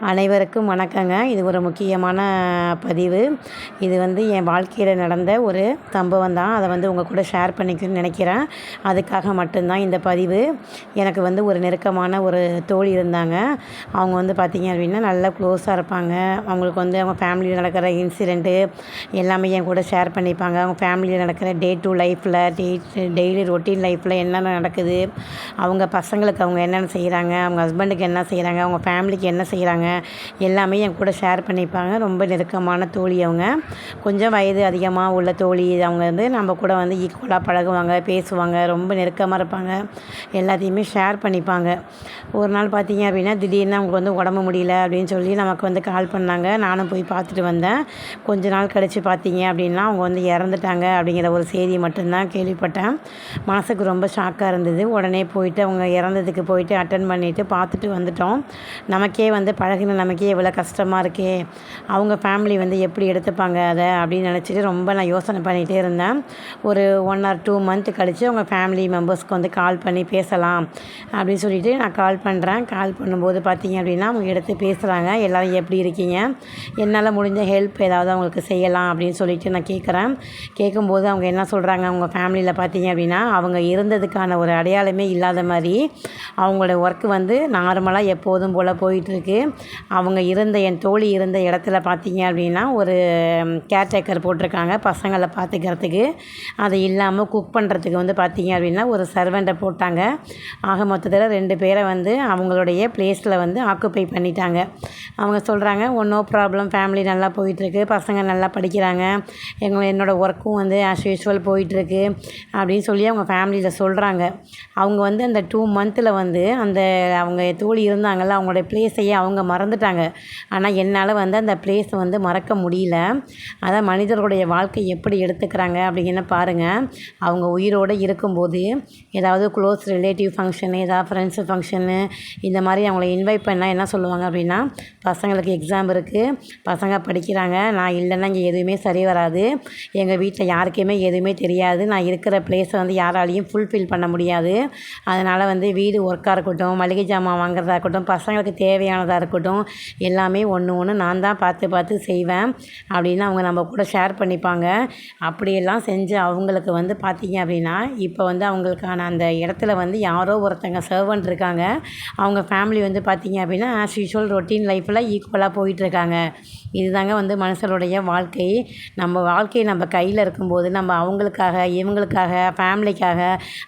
அனைவருக்கும் வணக்கங்க. இது ஒரு முக்கியமான பதிவு. இது வந்து என் வாழ்க்கையில் நடந்த ஒரு சம்பவம் தான். அதை வந்து உங்கள் கூட ஷேர் பண்ணிக்கணும்னு நினைக்கிறேன். அதுக்காக மட்டும்தான் இந்த பதிவு. எனக்கு வந்து ஒரு நெருக்கமான ஒரு தோழி இருந்தாங்க. அவங்க வந்து பார்த்திங்க அப்படின்னா நல்லா க்ளோஸாக இருப்பாங்க. அவங்களுக்கு வந்து அவங்க ஃபேமிலியில் நடக்கிற இன்சிடெண்ட்டு எல்லாமே என் கூட ஷேர் பண்ணிப்பாங்க. அவங்க ஃபேமிலியில் நடக்கிற டே டு லைஃப்பில் டே டெய்லி ரொட்டீன் லைஃப்பில் என்னென்ன நடக்குது? அவங்க பசங்களுக்கு அவங்க என்னென்ன செய்கிறாங்க அவங்க ஹஸ்பண்டுக்கு என்ன செய்கிறாங்க அவங்க ஃபேமிலிக்கு என்ன செய்கிறாங்க எல்லாமே என் கூட ஷேர் பண்ணிப்பாங்க. ரொம்ப நெருக்கமான தோழி அவங்க. கொஞ்சம் வயது அதிகமாக உள்ள தோழி அவங்க வந்து நம்ம கூட வந்து ஈக்குவலாக பழகுவாங்க பேசுவாங்க. ரொம்ப நெருக்கமாக இருப்பாங்க. எல்லாத்தையுமே ஷேர் பண்ணிப்பாங்க. ஒரு நாள் பார்த்தீங்க அப்படின்னா திடீர்னு அவங்களுக்கு வந்து உடம்பு முடியல அப்படின்னு சொல்லி நமக்கு வந்து கால் பண்ணாங்க. நானும் போய் பார்த்துட்டு வந்தேன். கொஞ்ச நாள் கழித்து பார்த்தீங்க அப்படின்னா அவங்க வந்து இறந்துட்டாங்க அப்படிங்கிற ஒரு செய்தி மட்டும்தான் கேள்விப்பட்டேன். மனசுக்கு ரொம்ப ஷாக்காக இருந்தது. உடனே போயிட்டு அவங்க இறந்ததுக்கு போயிட்டு அட்டன் பண்ணிவிட்டு பார்த்துட்டு வந்துட்டோம். நமக்கே வந்து பழகின நமக்கே இவ்வளோ கஷ்டமாக இருக்கே அவங்க ஃபேமிலி வந்து எப்படி எடுத்துப்பாங்க அதை அப்படின்னு நினச்சிட்டு ரொம்ப நான் யோசனை பண்ணிகிட்டே இருந்தேன். ஒரு ஒன் ஆர் டூ மந்த் கழித்து அவங்க ஃபேமிலி மெம்பர்ஸ்க்கு வந்து கால் பண்ணி பேசலாம் அப்படின்னு சொல்லிட்டு நான் கால் பண்ணுறேன் கால் பண்ணும்போது பார்த்தீங்க அப்படின்னா அவங்க எடுத்து பேசுகிறாங்க எல்லோரும் எப்படி இருக்கீங்க? என்னால் முடிஞ்ச ஹெல்ப் ஏதாவது அவங்களுக்கு செய்யலாம் அப்படின்னு சொல்லிட்டு நான் கேட்குறேன் கேட்கும்போது அவங்க என்ன சொல்கிறாங்க அவங்க ஃபேமிலியில் பார்த்தீங்க அப்படின்னா அவங்க இருந்ததுக்கான ஒரு அடையாளமே இல்லாத மாதிரி அவங்களோட ஒர்க்கு வந்து நார்மலாக எப்போதும் போல் போயிட்டுருக்கு அவங்க இருந்த என் தோழி இருந்த இடத்துல பார்த்தீங்க அப்படின்னா ஒரு கேர்டேக்கர் போட்டிருக்காங்க. பசங்களை பார்த்துக்கிறதுக்கு. அது இல்லாமல் குக் பண்ணுறதுக்கு வந்து பார்த்தீங்க அப்படின்னா ஒரு சர்வெண்ட்டை போட்டாங்க. ஆக மொத்தத்தில் ரெண்டு பேரை வந்து அவங்களுடைய ப்ளேஸில் வந்து ஆக்குப்பை பண்ணிட்டாங்க. அவங்க சொல்கிறாங்க ஒன்றோ ப்ராப்ளம் ஃபேமிலி நல்லா போயிட்டுருக்கு. பசங்க நல்லா படிக்கிறாங்க. எங்கள் என்னோடய ஒர்க்கும் வந்து ஆஸ் யூஸ்வல் போயிட்டுருக்கு. அப்படின்னு சொல்லி அவங்க ஃபேமிலியில் சொல்கிறாங்க அவங்க வந்து அந்த டூ மந்த்தில் வந்து அந்த அவங்க தோழி இருந்தாங்கள்ல அவங்களோட ப்ளேஸையே அவங்க மறந்துட்டாங்க. ஆனால் என்னால் வந்து அந்த ப்ளேஸை வந்து மறக்க முடியல. அதான் மனிதர்களுடைய வாழ்க்கை எப்படி எடுத்துக்கிறாங்க அப்படிங்கன்னு பாருங்கள் அவங்க உயிரோடு இருக்கும்போது ஏதாவது க்ளோஸ் ரிலேட்டிவ் ஃபங்க்ஷனு ஏதாவது ஃப்ரெண்ட்ஸு ஃபங்க்ஷனு இந்த மாதிரி அவங்கள இன்வைட் பண்ணால் என்ன சொல்லுவாங்க அப்படின்னா பசங்களுக்கு எக்ஸாம் இருக்குது பசங்க படிக்கிறாங்க. நான் இல்லைன்னா இங்கே எதுவுமே சரி வராது. எங்கள் வீட்டில் யாருக்குமே எதுவுமே தெரியாது. நான் இருக்கிற ப்ளேஸை வந்து யாராலையும் ஃபுல்ஃபில் பண்ண முடியாது. அதனால் வந்து வீடு ஒர்க்காக இருக்கட்டும் மளிகை ஜாமான் வாங்குறதா இருக்கட்டும் பசங்களுக்கு தேவையானதாக இருக்கட்டும் எல்லாமே ஒன்று ஒன்று நான் தான் பார்த்து பார்த்து செய்வேன். அப்படின்னு அவங்க நம்ம கூட ஷேர் பண்ணிப்பாங்க. அப்படியெல்லாம் செஞ்சு அவங்களுக்கு வந்து பார்த்திங்க அப்படின்னா இப்போ வந்து அவங்களுக்கான அந்த இடத்துல வந்து யாரோ ஒருத்தங்க சர்வன்ட் இருக்காங்க. அவங்க ஃபேமிலி வந்து பார்த்திங்க அப்படின்னா ஆஸ் யூஷுவல் ரொட்டீன் லைஃப்பில் ஈக்குவலாக போயிட்டுருக்காங்க. இதுதாங்க வந்து மனுஷனுடைய வாழ்க்கை. நம்ம வாழ்க்கை நம்ம கையில் இருக்கும்போது நம்ம அவங்களுக்காக இவங்களுக்காக ஃபேமிலிக்காக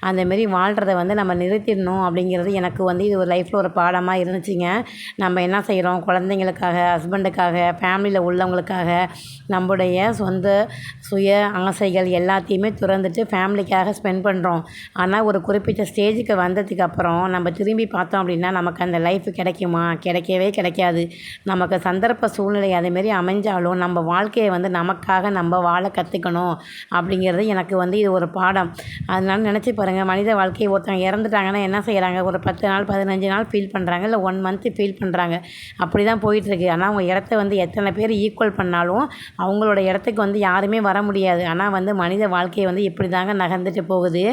அந்தமாரி வாழ்கிறத வந்து நம்ம நிறுத்திடணும் அப்படிங்கிறது எனக்கு வந்து இது ஒரு லைஃப்பில் ஒரு பாடமாக இருந்துச்சுங்க. நம்ம என்ன செய்கிறோம் குழந்தைங்களுக்காக ஹஸ்பண்டுக்காக ஃபேமிலியில் உள்ளவங்களுக்காக நம்முடைய சொந்த சுய ஆசைகள் எல்லாத்தையுமே துறந்துட்டு ஃபேமிலிக்காக ஸ்பெண்ட் பண்ணுறோம் ஆனால் ஒரு குறிப்பிட்ட ஸ்டேஜுக்கு வந்ததுக்கு அப்புறம் நம்ம திரும்பி பார்த்தோம் அப்படின்னா நமக்கு அந்த லைஃப் கிடைக்குமா? கிடைக்கவே கிடைக்காது. நமக்கு சந்தர்ப்ப சூழ்நிலை அதேமாரி அமைஞ்சாலும் நம்ம வாழ்க்கையை வந்து நமக்காக நம்ம வாழ கற்றுக்கணும் அப்படிங்கிறது எனக்கு வந்து இது ஒரு பாடம். அதனால நினச்சி பாருங்கள் மனித வாழ்க்கையை ஒருத்தவங்க இறந்துட்டாங்கன்னா என்ன செய்கிறாங்க ஒரு பத்து நாள் பதினஞ்சு நாள் ஃபீல் பண்ணுறாங்க இல்லை ஒன் மந்த்து ஃபீல் பண்ணுறாங்க அப்படி தான் போயிட்டுருக்கு. ஆனால் அவங்க இடத்த வந்து எத்தனை பேர் ஈக்குவல் பண்ணாலும் அவங்களோட இடத்துக்கு வந்து யாருமே வர முடியாது. ஆனால் வந்து மனித வாழ்க்கையை வந்து இப்படி தாங்க நகர்ந்துட்டு போகுது.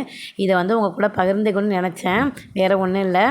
இதை வந்து உங்கள் கூட பகிர்ந்துக்கணும்னு நினச்சேன். வேறு ஒன்றும் இல்லை.